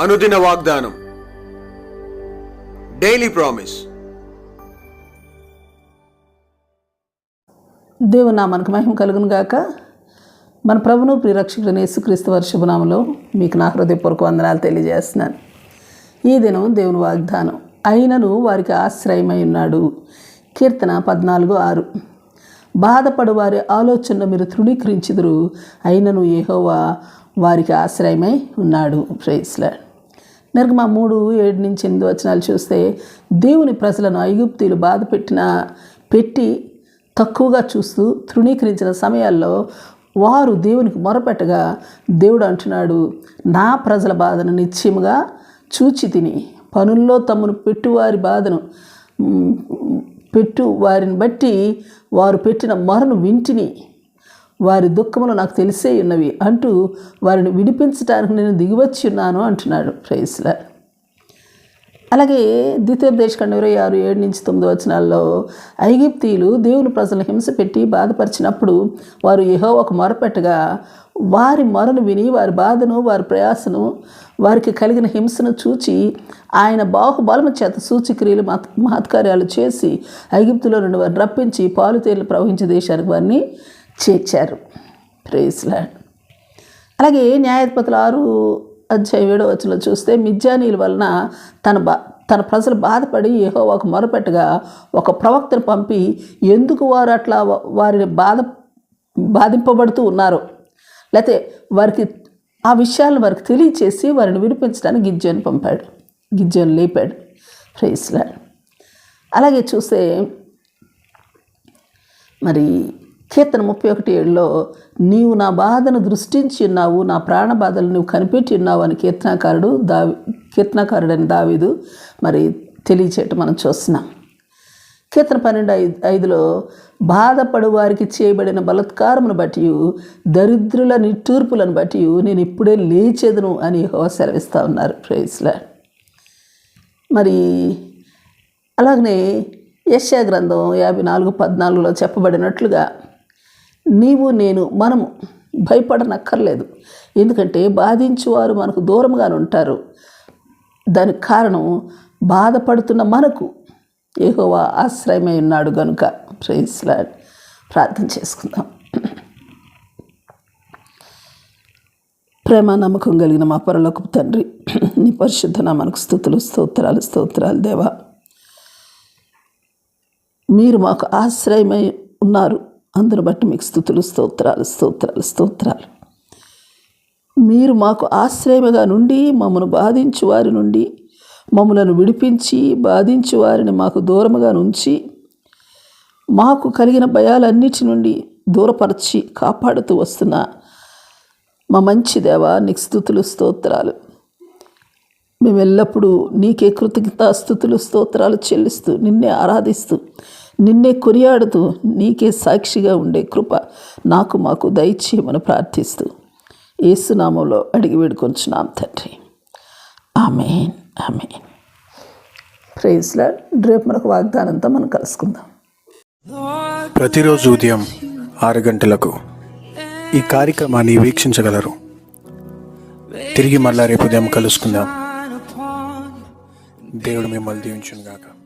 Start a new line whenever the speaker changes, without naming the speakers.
అనుదిన వాగ్దానం. Daily promise
దేవుని నామానికి మహిమ కలుగును గాక. మన ప్రభును ప్రిరక్షకుడైన యేసుక్రీస్తు వారి శుభనామంలో మీకు నా హృదయపూర్వక వందనాలు తెలియజేస్తున్నాను. ఈ దినం దేవుని వాగ్దానం. అయినను వారికి ఆశ్రయమై ఉన్నాడు. కీర్తన పద్నాలుగు ఆరు. బాధపడు వారి ఆలోచనను మీరు తృణీకరించుదురు. అయినను ఏహోవా వారికి ఆశ్రయమై ఉన్నాడు. ప్రైస్లా నిర్గమ మూడు ఏడు నుంచి ఎనిమిది వచనాలు చూస్తే దేవుని ప్రజలను ఐగుప్తీలు బాధ పెట్టిన పెట్టి తక్కువగా చూస్తూ తృణీకరించిన సమయాల్లో వారు దేవునికి మొరపెట్టగా దేవుడు అంటున్నాడు నా ప్రజల బాధను నిశ్చయముగా చూచి తిని పనుల్లో తమను పెట్టువారి బాధను పెట్టు వారిని బట్టి వారు పెట్టిన మొరను వింటిని. వారి దుఃఖములు నాకు తెలిసే ఉన్నవి అంటూ వారిని విడిపించడానికి నేను దిగివచ్చి ఉన్నాను అంటున్నాడు. ప్రైస్లా అలాగే ద్వితీయోపదేశకండ ఇరవై ఆరు ఏడు నుంచి తొమ్మిది వచనాల్లో ఐగిప్తీయులు దేవుని ప్రజలను హింస పెట్టి బాధపరిచినప్పుడు వారు యెహోవాకు మొరపెట్టగా వారి మొరను విని వారి బాధను వారి ప్రయాసను వారికి కలిగిన హింసను చూచి ఆయన బాహుబలము చేత సూచిక్రియలు మహత్ మహత్కార్యాలు చేసి ఐగిప్తులో నుండి వారిని రప్పించి పాలు ప్రవహించే దేశానికి వారిని చేర్చారు. ప్రేస్లాడ్ అలాగే న్యాయాధిపతులు ఆరు అధ్యాయం ఏడో వచ్చిన చూస్తే మిజ్జానీల వలన తన బా తన ప్రజలు బాధపడి యెహోవాకు మొరపెట్టగా ఒక ప్రవక్తను పంపి ఎందుకు వారు అట్లా వారిని బాధ బాధింపబడుతూ ఉన్నారు? లేకపోతే వారికి ఆ విషయాలను వారికి తెలియచేసి వారిని వినిపించడానికి గిజ్జోని పంపాడు. గిజ్జోని లేపాడు. ఫ్రైస్లా అలాగే చూస్తే మరి కీర్తన ముప్పై ఒకటి ఏడులో నీవు నా బాధను దృష్టించి ఉన్నావు నా ప్రాణ బాధలు నువ్వు కనిపెట్టి ఉన్నావు అని కీర్తనాకారుడు దావి కీర్తనాకారుడని దావీదు మరి తెలియచేయటం మనం చూస్తున్నాం. కీర్తన పన్నెండు ఐదు ఐదులో బాధపడు వారికి చేయబడిన బలత్కారమును బట్టి దరిద్రుల నిట్టూర్పులను బట్టి నేను ఇప్పుడే లేచేదను అని హో సెలవిస్తూ ఉన్నారు. ప్రైస్లా మరి అలాగనే యశ్యా గ్రంథం యాభై నాలుగు పద్నాలుగులో చెప్పబడినట్లుగా నీవు నేను మనము భయపడనక్కర్లేదు. ఎందుకంటే బాధించువారు మనకు దూరంగానే ఉంటారు దానికి కారణం బాధపడుతున్న మనకు ఏహోవా ఆశ్రయమై ఉన్నాడు గనుక. ప్రైస్లాడ్ ప్రార్థన చేసుకుందాం. ప్రేమ నమ్మకం కలిగిన మా పరలోకపు తండ్రి నీ పరిశుద్ధ మనకు స్థుతులు స్తోత్రాలు స్తోత్రాలు దేవా. మీరు మాకు ఆశ్రయమై ఉన్నారు. అందరు బట్టి మీకు స్థుతులు స్తోత్రాలు స్తోత్రాలు స్తోత్రాలు. మీరు మాకు ఆశ్రయముగా నుండి మమ్మను బాధించు వారి నుండి మమ్మలను విడిపించి బాధించు వారిని మాకు దూరముగా ఉంచి మాకు కలిగిన భయాలన్నిటి నుండి దూరపరిచి కాపాడుతూ వస్తున్న మా మంచి దేవా నీకు స్థుతులు స్తోత్రాలు. మేము ఎల్లప్పుడూ నీకే కృతజ్ఞత స్థుతులు స్తోత్రాలు చెల్లిస్తూ నిన్నే ఆరాధిస్తూ నిన్నే కొనియాడుతూ నీకే సాక్షిగా ఉండే కృప నాకు మాకు దయచేయమని ప్రార్థిస్తూ ఏసునామంలో అడిగి వేడుకొంచున్నాం తండ్రి. ఆమెన్. ఆమెన్. ప్రైజ్లా రేపు మనకు వాగ్దానంతో మనం కలుసుకుందాం.
ప్రతిరోజు ఉదయం ఆరు గంటలకు ఈ కార్యక్రమాన్ని వీక్షించగలరు. తిరిగి మళ్ళా రేపు ఉదయం కలుసుకుందాం. దేవుడు మిమ్మల్ని దీవించుగాక గాక